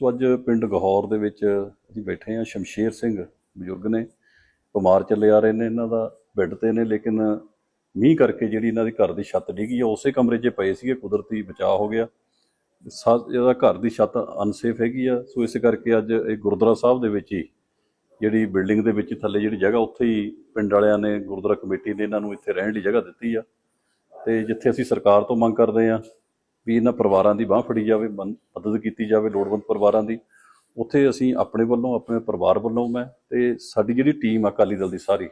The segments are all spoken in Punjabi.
ਸੋ ਅੱਜ ਪਿੰਡ ਗਹੌਰ ਦੇ ਵਿੱਚ ਅਸੀਂ ਬੈਠੇ ਹਾਂ। ਸ਼ਮਸ਼ੇਰ ਸਿੰਘ ਬਜ਼ੁਰਗ ਨੇ ਬਿਮਾਰ ਚੱਲੇ ਆ ਰਹੇ ਨੇ, ਇਹਨਾਂ ਦਾ ਬੈੱਡ ਤੇ ਨੇ, ਲੇਕਿਨ ਮੀਂਹ ਕਰਕੇ ਜਿਹੜੀ ਇਹਨਾਂ ਦੀ ਘਰ ਦੀ ਛੱਤ ਡਿੱਗੀ ਆ, ਉਸੇ ਕਮਰੇ 'ਚ ਪਏ ਸੀਗੇ, ਕੁਦਰਤੀ ਬਚਾਅ ਹੋ ਗਿਆ। ਸਾ- ਇਹਦਾ ਘਰ ਦੀ ਛੱਤ ਅਨਸੇਫ ਹੈਗੀ ਆ। ਸੋ ਇਸ ਕਰਕੇ ਅੱਜ ਇਹ ਗੁਰਦੁਆਰਾ ਸਾਹਿਬ ਦੇ ਵਿੱਚ ਹੀ ਜਿਹੜੀ ਬਿਲਡਿੰਗ ਦੇ ਵਿੱਚ ਥੱਲੇ ਜਿਹੜੀ ਜਗ੍ਹਾ, ਉੱਥੇ ਹੀ ਪਿੰਡ ਵਾਲਿਆਂ ਨੇ, ਗੁਰਦੁਆਰਾ ਕਮੇਟੀ ਨੇ ਇਹਨਾਂ ਨੂੰ ਇੱਥੇ ਰਹਿਣ ਦੀ ਜਗ੍ਹਾ ਦਿੱਤੀ ਆ। ਤੇ ਜਿੱਥੇ ਅਸੀਂ ਸਰਕਾਰ ਤੋਂ ਮੰਗ ਕਰਦੇ ਆ ਵੀ ਇਹਨਾਂ ਪਰਿਵਾਰਾਂ ਦੀ ਬਾਹ ਫੜੀ ਜਾਵੇ ਮਨ- ਮਦਦ ਕੀਤੀ ਜਾਵੇ, ਲੋੜਵੰਦ ਪਰਿਵਾਰਾਂ ਦੀ, ਉੱਥੇ ਅਸੀਂ ਆਪਣੇ ਵੱਲੋਂ, ਆਪਣੇ ਪਰਿਵਾਰ ਵੱਲੋਂ ਮੈਂ ਤੇ ਸਾਡੀ ਜਿਹੜੀ ਟੀਮ ਆ, ਅਕਾਲੀ ਦਲ ਦੀ ਸਾਰੀ,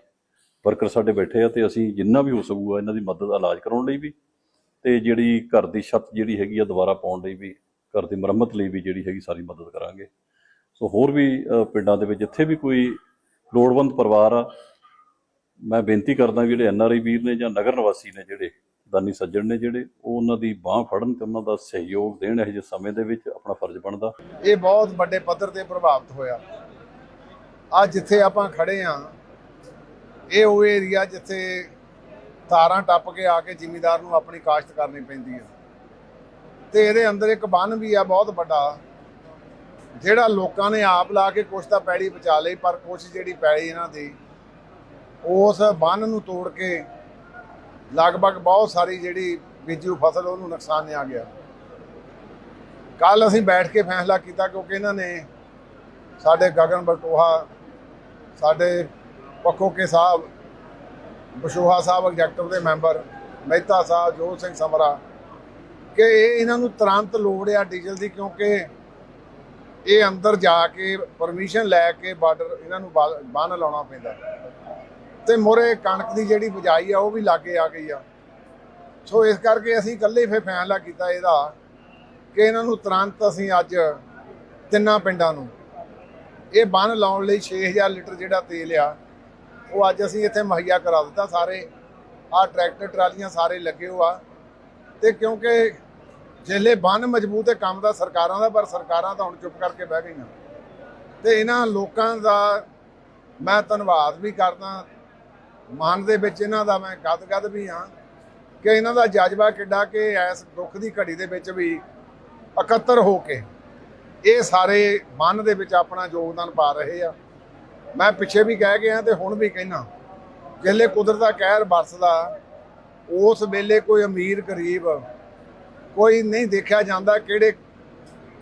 ਵਰਕਰ ਸਾਡੇ ਬੈਠੇ ਆ ਤੇ ਅਸੀਂ ਜਿੰਨਾ ਵੀ ਹੋ ਸਕੂਗਾ, ਇਹਨਾਂ ਦੀ ਮਦਦ, ਇਲਾਜ ਕਰਾਉਣ ਲਈ ਵੀ ਤੇ ਜਿਹੜੀ ਘਰ ਦੀ ਛੱਤ ਜਿਹੜੀ ਹੈਗੀ ਆ, ਦੁਬਾਰਾ ਪਾਉਣ ਲਈ ਵੀ, ਘਰ ਦੀ ਮੁਰੰਮਤ ਲਈ ਵੀ ਜਿਹੜੀ ਹੈਗੀ ਸਾਰੀ ਮਦਦ ਕਰਾਂਗੇ। ਸੋ ਹੋਰ ਵੀ ਪਿੰਡਾਂ ਦੇ ਵਿੱਚ ਜਿੱਥੇ ਵੀ ਕੋਈ ਲੋੜਵੰਦ ਪਰਿਵਾਰ ਆ, ਮੈਂ ਬੇਨਤੀ ਕਰਦਾ ਵੀ ਜਿਹੜੇ ਐਨਆਰਆਈ ਵੀਰ ਨੇ ਜਾਂ ਨਗਰ ਨਿਵਾਸੀ ਨੇ ਜਿਹੜੇ ਦਾਨੀ ਸੱਜਣ ਨੇ ਜਿਹੜੇ ਉਹ ਉਹਨਾਂ ਦੀ ਬਾਹ ਫੜਨ ਤੇ ਉਹਨਾਂ ਦਾ ਸਹਿਯੋਗ ਦੇਣ ਇਹ ਜਿਹੇ ਸਮੇਂ ਦੇ ਵਿੱਚ ਆਪਣਾ ਫਰਜ਼ ਬਣਦਾ। ਇਹ ਬਹੁਤ ਵੱਡੇ ਪੱਧਰ ਤੇ ਪ੍ਰਭਾਵਿਤ ਹੋਇਆ। ਅੱਜ ਜਿੱਥੇ ਆਪਾਂ ਖੜੇ ਆ, ਇਹ ਉਹ ਏਰੀਆ ਜਿੱਥੇ ਤਾਰਾਂ ਟੱਪ ਕੇ ਆ ਕੇ ਜ਼ਿਮੀਦਾਰ ਨੂੰ ਆਪਣੀ ਕਾਸ਼ਤ ਕਰਨੀ ਪੈਂਦੀ ਹੈ ਤੇ ਇਹਦੇ ਅੰਦਰ ਇੱਕ ਬੰਨ ਵੀ ਆ ਬਹੁਤ ਵੱਡਾ, ਜਿਹੜਾ ਲੋਕਾਂ ਨੇ ਆਪ ਲਾ ਕੇ ਕੁਛ ਤਾਂ ਪੈੜੀ ਬਚਾ ਲਈ, ਪਰ ਕੁਛ ਜਿਹੜੀ ਪੈੜੀ ਇਹਨਾਂ ਦੀ, ਉਸ ਬੰਨ ਨੂੰ ਤੋੜ ਕੇ ਲਗਭਗ ਬਹੁਤ ਸਾਰੀ ਜਿਹੜੀ ਬੀਜੂ ਫਸਲ, ਉਹਨੂੰ ਨੁਕਸਾਨਿਆ ਗਿਆ। ਕੱਲ ਅਸੀਂ ਬੈਠ ਕੇ ਫੈਸਲਾ ਕੀਤਾ ਕਿਉਂਕਿ ਇਹਨਾਂ ਨੇ ਸਾਡੇ ਗਗਨ ਬਟੋਹਾ, ਸਾਡੇ ਪੱਖੋ ਕੇ ਸਾਹਿਬ, ਬਸ਼ੋਹਾ ਸਾਹਿਬ ਐਗਜ਼ੈਕਟਿਵ ਦੇ ਮੈਂਬਰ, ਮਹਿਤਾ ਸਾਹਿਬ, ਜੋਤ ਸਿੰਘ ਸਮਰਾ, ਕਿ ਇਹ ਇਹਨਾਂ ਨੂੰ ਤੁਰੰਤ ਲੋੜ ਆ ਡੀਜ਼ਲ ਦੀ ਕਿਉਂਕਿ ਇਹ ਅੰਦਰ ਜਾ ਕੇ ਪਰਮਿਸ਼ਨ ਲੈ ਕੇ ਬਾਰਡਰ ਇਹਨਾਂ ਨੂੰ ਬਾ- ਬੰਨ ਲਾਉਣਾ ਪੈਂਦਾ। ਤੇ ਮੋਰੇ ਕਣਕ ਦੀ ਜਿਹੜੀ ਬਜਾਈ ਆ, ਉਹ ਵੀ ਲਾਗੇ ਆ ਗਈ ਆ। ਸੋ ਇਸ ਕਰਕੇ ਅਸੀਂ ਇਕੱਲੇ ਫੇ ਫੈਸਲਾ ਕੀਤਾ ਇਹਦਾ ਕਿ ਇਹਨਾਂ ਨੂੰ ਤੁਰੰਤ ਅਸੀਂ ਅੱਜ ਤਿੰਨਾਂ ਪਿੰਡਾਂ ਨੂੰ ਇਹ ਬੰਨ ਲਾਉਣ ਲਈ 6000 ਲੀਟਰ ਜਿਹੜਾ ਤੇਲ ਆ, ਉਹ ਅੱਜ ਅਸੀਂ ਇੱਥੇ ਮੁਹੱਈਆ ਕਰਾ ਦਿੱਤਾ। ਸਾਰੇ ਆਹ ਟਰੈਕਟਰ, ਟਰਾਲੀਆਂ ਸਾਰੇ ਲੱਗੇ ਹੋ ਆ। ਤੇ ਕਿਉਂਕਿ ਜਿਹੜੇ ਬੰਨ ਮਜ਼ਬੂਤ ਹੈ, ਕੰਮ ਦਾ ਸਰਕਾਰਾਂ ਦਾ, ਪਰ ਸਰਕਾਰਾਂ ਤਾਂ ਹੁਣ ਚੁੱਪ ਕਰਕੇ ਬਹਿ ਗਈਆਂ। ਤੇ ਇਹਨਾਂ ਲੋਕਾਂ ਦਾ ਮੈਂ ਧੰਨਵਾਦ ਵੀ ਕਰਦਾ ਮਨ ਦੇ ਵਿੱਚ ਇਹਨਾਂ ਦਾ ਮੈਂ ਗਦਗਦ ਵੀ ਹਾਂ ਕਿ ਇਹਨਾਂ ਦਾ ਜਜ਼ਬਾ ਕਿੱਡਾ ਕਿ ਇਸ ਦੁੱਖ ਦੀ ਘੜੀ ਦੇ ਵਿੱਚ ਵੀ ਇਕੱਤਰ ਹੋ ਕੇ ਇਹ ਸਾਰੇ ਮਨ ਦੇ ਵਿੱਚ ਆਪਣਾ ਯੋਗਦਾਨ ਪਾ ਰਹੇ ਆ। ਮੈਂ ਪਿੱਛੇ ਵੀ ਕਹਿ ਗਿਆ ਤੇ ਹੁਣ ਵੀ ਕਹਿਣਾ ਜਿਹਲੇ ਕੁਦਰਤ ਦਾ ਕਹਿਰ ਵਰਸਦਾ, ਉਸ ਵੇਲੇ ਕੋਈ ਅਮੀਰ ਗਰੀਬ ਕੋਈ ਨਹੀਂ ਦੇਖਿਆ ਜਾਂਦਾ ਕਿਹੜੇ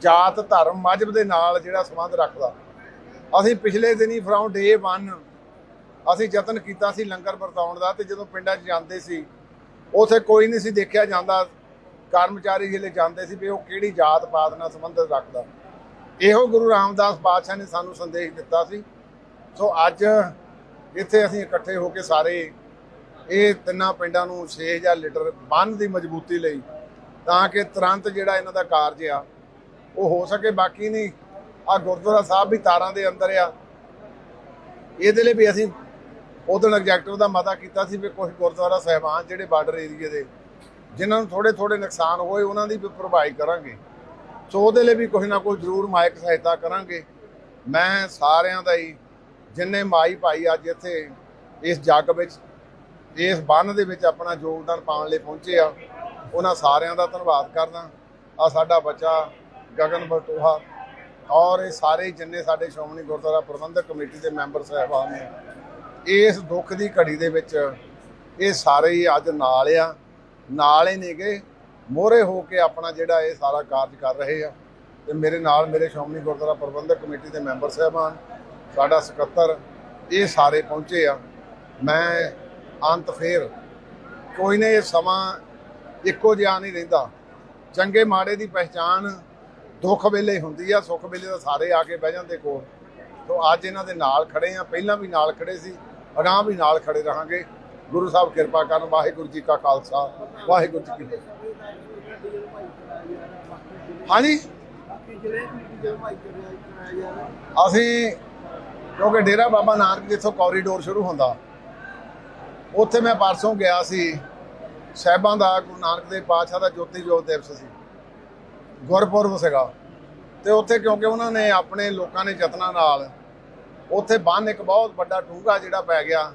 ਜਾਤ ਧਰਮ ਮਜਬ ਦੇ ਨਾਲ ਜਿਹੜਾ ਸੰਬੰਧ ਰੱਖਦਾ। ਅਸੀਂ ਪਿਛਲੇ ਦਿਨੀ ਫਰੋਮ ਡੇ 1 ਅਸੀਂ ਯਤਨ ਕੀਤਾ ਸੀ ਲੰਗਰ ਵਰਤਾਉਣ ਦਾ ਤੇ ਜਦੋਂ ਪਿੰਡਾਂ 'ਚ ਜਾਂਦੇ ਸੀ, ਉਥੇ ਕੋਈ ਨਹੀਂ ਸੀ ਦੇਖਿਆ ਜਾਂਦਾ। ਕਰਮਚਾਰੀ ਜਿਹੜੇ ਜਾਂਦੇ ਸੀ ਵੀ ਉਹ ਕਿਹੜੀ ਜਾਤ ਪਾਤ ਨਾਲ ਸੰਬੰਧਿਤ ਰੱਖਦਾ। ਇਹੋ ਗੁਰੂ ਰਾਮਦਾਸ ਪਾਤਸ਼ਾਹ ਨੇ ਸਾਨੂੰ ਸੰਦੇਸ਼ ਦਿੱਤਾ ਸੀ। ਸੋ ਅੱਜ ਇੱਥੇ ਅਸੀਂ ਇਕੱਠੇ ਹੋ ਕੇ ਸਾਰੇ ਇਹ ਤਿੰਨਾਂ ਪਿੰਡਾਂ ਨੂੰ 6000 ਲੀਟਰ ਬੰਨ ਦੀ ਮਜ਼ਬੂਤੀ ਲਈ ਤਾਂ ਕਿ ਤੁਰੰਤ ਜਿਹੜਾ ਇਹਨਾਂ ਦਾ ਕਾਰਜ ਆ, ਉਹ ਹੋ ਸਕੇ। ਬਾਕੀ ਨਹੀਂ ਆ ਗੁਰਦੁਆਰਾ ਸਾਹਿਬ ਵੀ ਤਾਰਾਂ ਦੇ ਅੰਦਰ ਆ। ਇਹਦੇ ਲਈ ਵੀ ਅਸੀਂ ਉਦੋਂ ਐਗਜ਼ੈਕਟਿਵ ਦਾ ਮਤਾ ਕੀਤਾ ਸੀ ਵੀ ਕੁਝ ਗੁਰਦੁਆਰਾ ਸਹਿਬਾਨ ਜਿਹੜੇ ਬਾਰਡਰ ਏਰੀਏ ਦੇ, ਜਿਨ੍ਹਾਂ ਨੂੰ ਥੋੜੇ ਥੋੜੇ ਨੁਕਸਾਨ ਹੋਏ, ਉਹਨਾਂ ਦੀ ਵੀ ਭਰਪਾਈ ਕਰਾਂਗੇ। ਸੋ ਉਹਦੇ ਲਈ ਵੀ ਕੁਝ ਨਾ ਕੁਝ ਜ਼ਰੂਰ ਮਾਇਕ ਸਹਾਇਤਾ ਕਰਾਂਗੇ। ਮੈਂ ਸਾਰਿਆਂ ਦਾ ਹੀ, ਜਿੰਨੇ ਮਾਈ ਭਾਈ ਅੱਜ ਇੱਥੇ ਇਸ ਜੱਗ ਵਿੱਚ, ਇਸ ਬੰਨ ਦੇ ਵਿੱਚ ਆਪਣਾ ਯੋਗਦਾਨ ਪਾਉਣ ਲਈ ਪਹੁੰਚੇ ਆ, ਉਹਨਾਂ ਸਾਰਿਆਂ ਦਾ ਧੰਨਵਾਦ ਕਰਦਾ। ਆ ਸਾਡਾ ਬੱਚਾ ਗਗਨ ਬਟੋਹਾ ਔਰ ਇਹ ਸਾਰੇ ਜਿੰਨੇ ਸਾਡੇ ਸ਼੍ਰੋਮਣੀ ਗੁਰਦੁਆਰਾ ਪ੍ਰਬੰਧਕ ਕਮੇਟੀ ਦੇ ਮੈਂਬਰ ਸਾਹਿਬਾਨ ਨੇ ਇਸ ਦੁੱਖ ਦੀ ਘੜੀ ਦੇ ਵਿੱਚ ਇਹ ਸਾਰੇ ਹੀ ਅੱਜ ਨਾਲ ਆ। ਨਾਲ ਹੀ ਨੇਗੇ ਮੋਹਰੇ ਹੋ ਕੇ ਆਪਣਾ ਜਿਹੜਾ ਇਹ ਸਾਰਾ ਕਾਰਜ ਕਰ ਰਹੇ ਆ। ਤੇ ਮੇਰੇ ਨਾਲ ਮੇਰੇ ਸ਼੍ਰੋਮਣੀ ਗੁਰਦੁਆਰਾ ਪ੍ਰਬੰਧਕ ਕਮੇਟੀ ਦੇ ਮੈਂਬਰ ਸਾਹਿਬਾਨ, ਸਾਡਾ ਸਕੱਤਰ, ਇਹ ਸਾਰੇ ਪਹੁੰਚੇ ਆ। ਮੈਂ ਅੰਤ ਫੇਰ ਕੋਈ ਨਾ ਇਹ ਸਮਾਂ ਇੱਕੋ ਜਿਹਾ ਨਹੀਂ ਰਹਿੰਦਾ। ਚੰਗੇ ਮਾੜੇ ਦੀ ਪਹਿਚਾਣ ਦੁੱਖ ਵੇਲੇ ਹੁੰਦੀ ਆ, ਸੁੱਖ ਵੇਲੇ ਤਾਂ ਸਾਰੇ ਆ ਕੇ ਬਹਿ ਜਾਂਦੇ ਕੋਲ। ਤੋਂ ਅੱਜ ਇਹਨਾਂ ਦੇ ਨਾਲ ਖੜੇ ਆ, ਪਹਿਲਾਂ ਵੀ ਨਾਲ ਖੜੇ ਸੀ। ਅਗਾਂਹ ਵੀ ਨਾਲ ਖੜੇ ਰਹਾਂਗੇ। ਗੁਰੂ ਸਾਹਿਬ ਕਿਰਪਾ ਕਰਨ, ਵਾਹਿਗੁਰੂ ਜੀ ਕਾ ਖਾਲਸਾ, ਵਾਹਿਗੁਰੂ ਜੀ ਕੀ ਫਤਿਹ। ਹਾਂਜੀ? ਅਸੀਂ, ਕਿਉਂਕਿ ਡੇਰਾ ਬਾਬਾ ਨਾਨਕ ਜਿੱਥੋਂ ਕੋਰੀਡੋਰ ਸ਼ੁਰੂ ਹੁੰਦਾ। ਉੱਥੇ ਮੈਂ ਪਰਸੋਂ ਗਿਆ ਸੀ। ਸਾਹਿਬਾਂ ਦਾ, ਗੁਰੂ ਨਾਨਕ ਦੇਵ ਪਾਤਸ਼ਾਹ ਦਾ ਜੋਤੀ ਜੋਤ ਦਿਵਸ ਸੀ। ਗੁਰਪੁਰਬ ਸੀਗਾ। ਤੇ ਉੱਥੇ ਕਿਉਂਕਿ ਉਹਨਾਂ ਨੇ ਆਪਣੇ ਲੋਕਾਂ ਨੇ ਯਤਨਾਂ ਨਾਲ ਉੱਥੇ ਬੰਨ ਇੱਕ ਬਹੁਤ ਵੱਡਾ ਡੂੰਘਾ ਜਿਹੜਾ ਪੈ ਗਿਆ,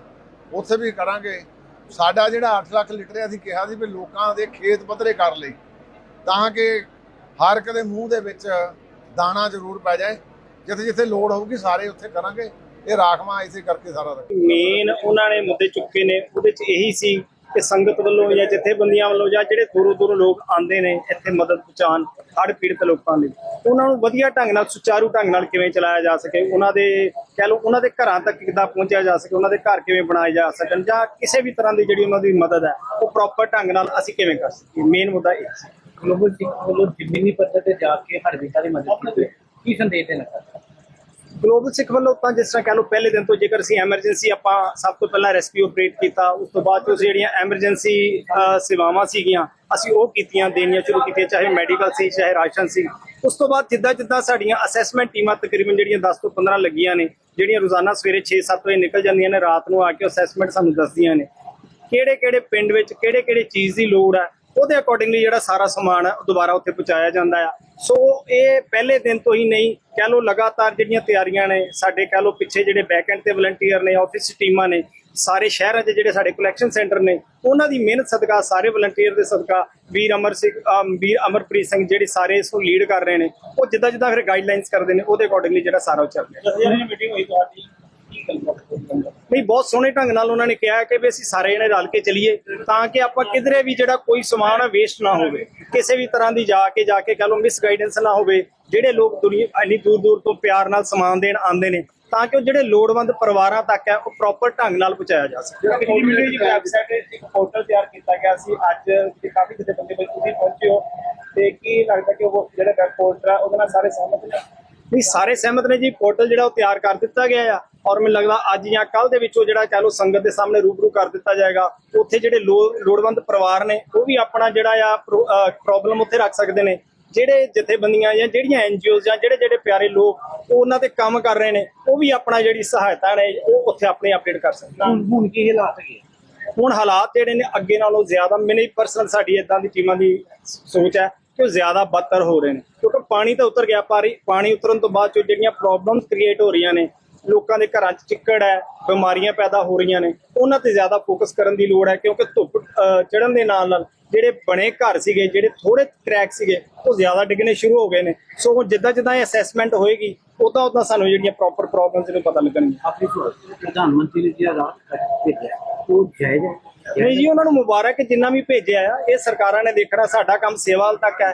ਉੱਥੇ ਵੀ ਕਰਾਂਗੇ। ਸਾਡਾ ਜਿਹੜਾ 8 ਲੱਖ ਲੀਟਰ ਅਸੀਂ ਕਿਹਾ ਸੀ ਵੀ ਲੋਕਾਂ ਦੇ ਖੇਤ ਪੱਧਰੇ ਕਰ ਲਈ, ਤਾਂ ਕਿ ਹਰ ਇੱਕ ਦੇ ਮੂੰਹ ਦੇ ਵਿੱਚ ਦਾਣਾ ਜ਼ਰੂਰ ਪੈ ਜਾਏ। ਜਿੱਥੇ ਜਿੱਥੇ ਲੋੜ ਹੋਊਗੀ ਸਾਰੇ ਉੱਥੇ ਕਰਾਂਗੇ। ਇਹ ਰਾਖਵਾਂ ਇਸੇ ਕਰਕੇ ਸਾਰਾ ਮੇਨ ਉਹਨਾਂ ਨੇ ਮੁੱਦੇ ਚੁੱਕੇ ਨੇ, ਉਹਦੇ ਚ ਇਹੀ ਸੀ ਕਿ ਸੰਗਤ ਵੱਲੋਂ ਜਾਂ ਜਥੇਬੰਦੀਆਂ ਵੱਲੋਂ ਜਾਂ ਜਿਹੜੇ ਦੂਰੋਂ ਦੂਰੋਂ ਲੋਕ ਆਉਂਦੇ ਨੇ ਇੱਥੇ ਮਦਦ ਪਹੁੰਚਾਉਣ ਹੜ੍ਹ ਪੀੜਤ ਲੋਕਾਂ ਲਈ ਉਹਨਾਂ ਨੂੰ ਵਧੀਆ ਢੰਗ ਨਾਲ ਸੁਚਾਰੂ ਢੰਗ ਨਾਲ ਕਿਵੇਂ ਚਲਾਇਆ ਜਾ ਸਕੇ ਉਹਨਾਂ ਦੇ ਕਹਿ ਲਓ ਉਹਨਾਂ ਦੇ ਘਰਾਂ ਤੱਕ ਕਿੱਦਾਂ ਪਹੁੰਚਿਆ ਜਾ ਸਕੇ ਉਹਨਾਂ ਦੇ ਘਰ ਕਿਵੇਂ ਬਣਾਏ ਜਾ ਸਕਣ ਜਾਂ ਕਿਸੇ ਵੀ ਤਰ੍ਹਾਂ ਦੀ ਜਿਹੜੀ ਉਹਨਾਂ ਦੀ ਮਦਦ ਹੈ ਉਹ ਪ੍ਰੋਪਰ ਢੰਗ ਨਾਲ ਅਸੀਂ ਕਿਵੇਂ ਕਰ ਸਕੀਏ? ਮੇਨ ਮੁੱਦਾ ਇਹ ਸੀ ਗਲੋਬਲ ਜ਼ਮੀਨੀ ਪੱਧਰ ਤੇ ਜਾ ਕੇ ਹਰ ਵਿਕਾ ਦੀ ਮਦਦ ਕੀਤੀ ਕੀ ਸੰਦੇਸ਼ ਦੇਣਾ ਚਾਹੁੰਦੇ ਗਲੋਬਲ ਸਿੱਖ ਵੱਲੋਂ ਤਾਂ ਜਿਸ ਤਰ੍ਹਾਂ ਕਹ ਲਓ ਪਹਿਲੇ ਦਿਨ ਤੋਂ ਜੇਕਰ ਅਸੀਂ ਐਮਰਜੈਂਸੀ ਆਪਾਂ ਸਭ ਤੋਂ ਪਹਿਲਾਂ ਰੈਸਕਿਊ ਆਪਰੇਟ ਕੀਤਾ, ਉਸ ਤੋਂ ਬਾਅਦ ਜੋ ਜਿਹੜੀਆਂ ਐਮਰਜੈਂਸੀ ਸੇਵਾਵਾਂ ਸੀਗੀਆਂ, ਅਸੀਂ ਉਹ ਕੀਤੀਆਂ, ਦੇਣੀਆਂ ਸ਼ੁਰੂ ਕੀਤੀਆਂ, ਚਾਹੇ ਮੈਡੀਕਲ ਸੀ, ਚਾਹੇ ਰਾਸ਼ਨ ਸੀ। ਉਸ ਤੋਂ ਬਾਅਦ ਜਿੱਦਾਂ ਜਿੱਦਾਂ ਸਾਡੀਆਂ ਅਸੈਸਮੈਂਟ ਟੀਮਾਂ ਤਕਰੀਬਨ ਜਿਹੜੀਆਂ 10 ਤੋਂ 15 ਲੱਗੀਆਂ ਨੇ, ਜਿਹੜੀਆਂ ਰੋਜ਼ਾਨਾ ਸਵੇਰੇ 6-7 ਵਜੇ ਨਿਕਲ ਜਾਂਦੀਆਂ ਨੇ, ਰਾਤ ਨੂੰ ਆ ਕੇ ਅਸੈਸਮੈਂਟ ਸਾਨੂੰ ਦੱਸਦੀਆਂ ਨੇ। ਕਿਹੜੇ ਕਿਹੜੇ ਪਿੰਡ ਵਿੱਚ ਕਿਹੜੇ ਕਿਹੜੇ ਚੀਜ਼ ਦੀ ਲੋੜ ਹੈ? ਉਹਦੇ ਅਕੋਰਡਿੰਗਲੀ ਜਿਹੜਾ ਸਾਰਾ ਸਮਾਨ ਹੈ ਉਹ ਦੁਬਾਰਾ ਉੱਥੇ ਪਹੁੰਚਾਇਆ ਜਾਂਦਾ ਆ। ਸੋ ਇਹ ਪਹਿਲੇ ਦਿਨ ਤੋਂ ਹੀ ਨਹੀਂ, ਕਹਿ ਲਓ ਲਗਾਤਾਰ ਜਿਹੜੀਆਂ ਤਿਆਰੀਆਂ ਨੇ, ਸਾਡੇ ਕਹਿ ਲਓ ਪਿੱਛੇ ਜਿਹੜੇ ਬੈਕਐਂਡ ਤੇ ਵਲੰਟੀਅਰ ਨੇ ਆਫਿਸ ਟੀਮਾਂ ਨੇ, ਸਾਰੇ ਸ਼ਹਿਰਾਂ 'ਚ ਜਿਹੜੇ ਸਾਡੇ ਕਲੈਕਸ਼ਨ ਸੈਂਟਰ ਨੇ, ਉਹਨਾਂ ਦੀ ਮਿਹਨਤ ਸਦਕਾ, ਸਾਰੇ ਵਲੰਟੀਅਰ ਦੇ ਸਦਕਾ ਵੀਰ ਅਮਰ ਸਿੰਘ ਵੀਰ ਅਮਰਪ੍ਰੀਤ ਸਿੰਘ ਜਿਹੜੇ ਸਾਰੇ ਇਸ ਨੂੰ ਲੀਡ ਕਰ ਰਹੇ ਨੇ, ਉਹ ਜਿੱਦਾਂ ਜਿੱਦਾਂ ਫਿਰ ਗਾਈਡਲਾਈਨਸ ਕਰਦੇ ਨੇ, ਉਹਦੇ ਅਕੋਰਡਿੰਗਲੀ ਜਿਹੜਾ ਸਾਰਾ ਉਹ ਚੱਲ ਰਿਹਾ। ਮੀਟਿੰਗ ਹੋਈ ਤੁਹਾਡੀ? ਹੋਈ ਨਹੀਂ ਬਹੁਤ ਸੋਹਣੇ ਢੰਗ ਨਾਲ ਉਹਨਾਂ ਨੇ ਕਿਹਾ ਕਿ ਵੀ ਅਸੀਂ ਸਾਰੇ ਜਣੇ ਰਲ ਕੇ ਚੱਲੀਏ ਤਾਂ ਕਿ ਆਪਾਂ ਕਿਧਰੇ ਵੀ ਜਿਹੜਾ ਕੋਈ ਸਮਾਨ ਵੇਸਟ ਨਾ ਹੋਵੇ ਕਿਸੇ ਵੀ ਤਰ੍ਹਾਂ ਦੀ ਜਾ ਕੇ ਜਾ ਕੇ ਕਹ ਲਓ ਮਿਸ ਗਾਈਡੈਂਸ ਨਾ ਹੋਵੇ ਜਿਹੜੇ ਲੋਕ ਦੁਨੀਆ ਇੰਨੀ ਦੂਰ ਦੂਰ ਤੋਂ ਪਿਆਰ ਨਾਲ ਸਮਾਨ ਦੇਣ ਆਉਂਦੇ ਨੇ ਤਾਂ ਕਿ ਉਹ ਜਿਹੜੇ ਲੋੜਵੰਦ ਪਰਿਵਾਰਾਂ ਤੱਕ ਹੈ ਉਹ ਪ੍ਰੋਪਰ ਢੰਗ ਨਾਲ ਪਹੁੰਚਾਇਆ ਜਾ ਸਕੇ। ਜਿਹੜੀ ਮੀਟਿੰਗ ਦੀ ਵੈਬਸਾਈਟ ਇੱਕ ਪੋਰਟਲ ਤਿਆਰ ਕੀਤਾ ਗਿਆ ਸੀ ਅੱਜ ਤੇ ਕਾਫੀ ਕਿਤੇ ਬੰਦੇ ਬਈ ਤੁਸੀਂ ਪਹੁੰਚੇ ਹੋ ਤੇ ਕੀ ਲੱਗਦਾ ਕਿ ਉਹ ਜਿਹੜਾ ਵੈਬ ਪੋਰਟਲ ਆ ਉਹਦੇ ਨਾਲ ਸਾਰੇ ਸਹਿਮਤ ਨੇ? ਨਹੀਂ ਸਾਰੇ ਸਹਿਮਤ ਨੇ ਜੀ ਪੋਰਟਲ ਜਿਹੜਾ ਉਹ ਤਿਆਰ ਕਰ ਦਿੱਤਾ ਗਿਆ ਆ। ਔਰ ਮੈਨੂੰ ਲੱਗਦਾ ਅੱਜ ਜਾਂ ਕੱਲ ਦੇ ਵਿੱਚ ਉਹ ਜਿਹੜਾ ਕਹ ਲਓ ਸੰਗਤ ਦੇ ਸਾਹਮਣੇ ਰੂਬਰੂ ਕਰ ਦਿੱਤਾ ਜਾਏਗਾ ਉੱਥੇ ਜਿਹੜੇ ਲੋ- ਲੋੜਵੰਦ ਪਰਿਵਾਰ ਨੇ ਉਹ ਵੀ ਆਪਣਾ ਜਿਹੜਾ ਆ ਪ੍ਰੋਬਲਮ ਉੱਥੇ ਰੱਖ ਸਕਦੇ ਨੇ। ਜਿਹੜੇ ਜਥੇਬੰਦੀਆਂ ਜਾਂ ਜਿਹੜੀਆਂ ਐਨਜੀਓਜ਼ ਜਾਂ ਜਿਹੜੇ ਜਿਹੜੇ ਪਿਆਰੇ ਲੋਕ ਉਹ ਉਹਨਾਂ ਤੇ ਕੰਮ ਕਰ ਰਹੇ ਨੇ ਉਹ ਵੀ ਆਪਣਾ ਜਿਹੜੀ ਸਹਾਇਤਾ ਨੇ ਉਹ ਉੱਥੇ ਆਪਣੇ ਅਪਡੇਟ ਕਰ ਸਕਦੇ ਹੁਣ ਹੁਣ ਕੀ ਹਾਲਾਤ ਹੈਗੇ ਹੁਣ ਹਾਲਾਤ ਜਿਹੜੇ ਨੇ ਅੱਗੇ ਨਾਲੋਂ ਜ਼ਿਆਦਾ ਮੈਨੂੰ ਪਰਸਨਲ ਸਾਡੀ ਇਦਾਂ ਦੀ ਟੀਮਾਂ ਦੀ ਸੋਚ ਹੈ ਕਿ ਉਹ ਜ਼ਿਆਦਾ ਬਦਤਰ ਹੋ ਰਹੇ ਨੇ। ਕਿਉਂਕਿ ਪਾਣੀ ਤਾਂ ਉਤਰ ਗਿਆ ਪਾਣੀ ਉਤਰਨ ਤੋਂ ਬਾਅਦ ਜਿਹੜੀਆਂ ਪ੍ਰੋਬਲਮਸ ਕ੍ਰੀਏਟ ਹੋ ਰਹੀਆਂ ਨੇ ਲੋਕਾਂ ਦੇ ਘਰਾਂ 'ਚ ਚਿੱਕੜ ਹੈ ਬਿਮਾਰੀਆਂ ਪੈਦਾ ਹੋ ਰਹੀਆਂ ਨੇ ਉਹਨਾਂ ਤੇ ਜ਼ਿਆਦਾ ਫੋਕਸ ਕਰਨ ਦੀ ਲੋੜ ਹੈ ਕਿਉਂਕਿ ਧੁੱਪ ਚੜਨ ਦੇ ਨਾਲ ਨਾਲ ਜਿਹੜੇ ਬਣੇ ਘਰ ਸੀਗੇ ਜਿਹੜੇ ਥੋੜੇ ਕ੍ਰੈਕ ਸੀਗੇ ਉਹ ਜ਼ਿਆਦਾ ਡਿੱਗਣੇ ਸ਼ੁਰੂ ਹੋ ਗਏ ਨੇ। ਸੋ ਹੁਣ ਜਿੱਦਾਂ ਜਿੱਦਾਂ ਇਹ ਅਸੈਸਮੈਂਟ ਹੋਏਗੀ ਉਦਾਂ ਉਦਾਂ ਸਾਨੂੰ ਜਿਹੜੀਆਂ ਪ੍ਰੋਪਰ ਪ੍ਰੋਬਲਮਸ ਨੂੰ ਪਤਾ ਲੱਗਣਗੀਆਂ। ਆਪਣੀ ਪ੍ਰਧਾਨ ਮੰਤਰੀ ਨੇ ਜਿਹੜਾ ਰਾਤ ਭੇਜਿਆ ਉਹ ਜਾਇਜ਼ ਹੈ? ਨਹੀਂ ਜੀ ਉਹਨਾਂ ਨੂੰ ਮੁਬਾਰਕ ਜਿੰਨਾ ਵੀ ਭੇਜਿਆ ਆ ਇਹ ਸਰਕਾਰਾਂ ਨੇ ਦੇਖਣਾ ਸਾਡਾ ਕੰਮ ਸੇਵਾ ਤੱਕ ਹੈ।